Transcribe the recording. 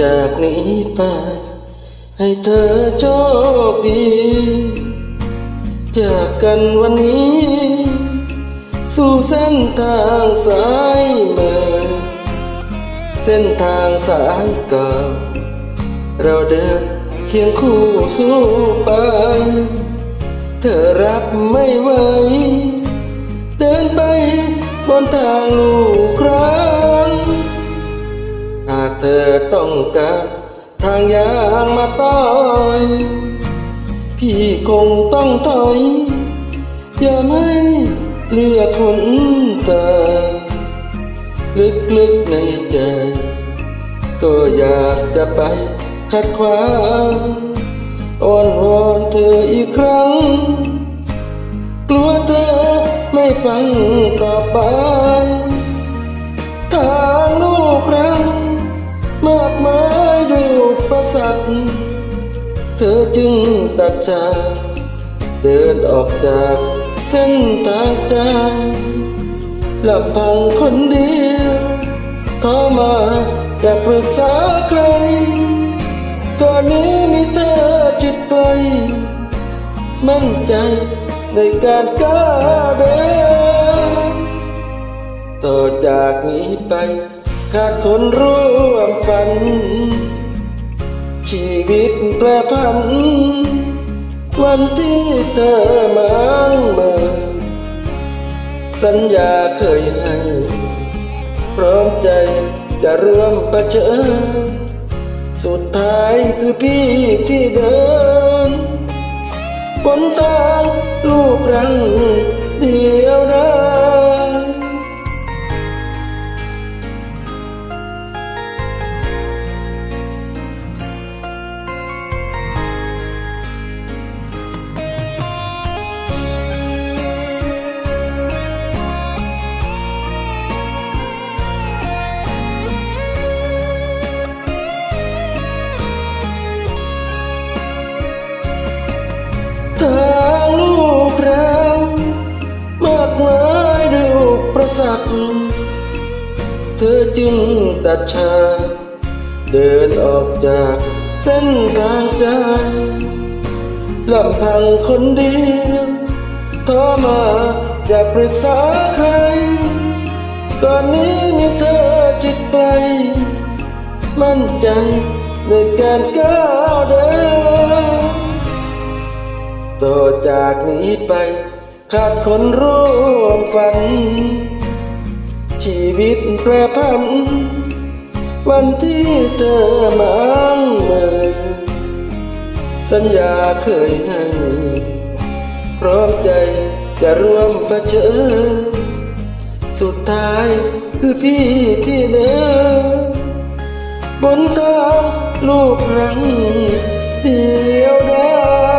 จากนี้ไป ให้เธอโชคดี จากกันวันนี้ สู่เส้นทางสายเมือเส้นทางสายเก่าเราเดินเคียงคู่สู้ไป เธอรับไม่ไหวเดินไปบนทางลูกรังหาก เธอต้องการทางยางมาต้อย พี่คงต้องถอยอย่าไม่เลือกคนเธอลึกๆในใจ ก็อยากจะไปขัดขวางอ้อนวอนเธออีกครั้ง กลัวเธอไม่ฟังต่อไปทางลูกรัง สรรคเธอจึงตัดใจเดินออกจากเส้นทางใจลำพังคนเดียวท้อมาจะปรึกษาใครก่อนนี้มีเธอจิตไกลมั่นใจในการก้าวเดินต่อจากนี้ไปขาดคนร่วมฝัน ชีวิตแปรผัน วันที่เธอมังเมินสัญญาเคยให้ พร้อมใจจะร่วมประชิญสุดท้ายคือพี่ที่เดินบนทางลูกรังเดียวด สรรคเธอจึงตัดชา เดินออกจากเส้นทางใจลำพังคนเดียวท้อมาอย่าปรึกษาใคร ตอนนี้มีเธอจิตไกล มั่นใจในการก้าวเดินต่อจากนี้ไป ขาดคนร่วมฝัน ชีวิตแปรผัน วันที่เธอมังเมินสัญญาเคยให้ พร้อมใจจะร่วมเผชิญสุดท้ายคือพี่ที่เดินบนทางลูกรังเดียวดาย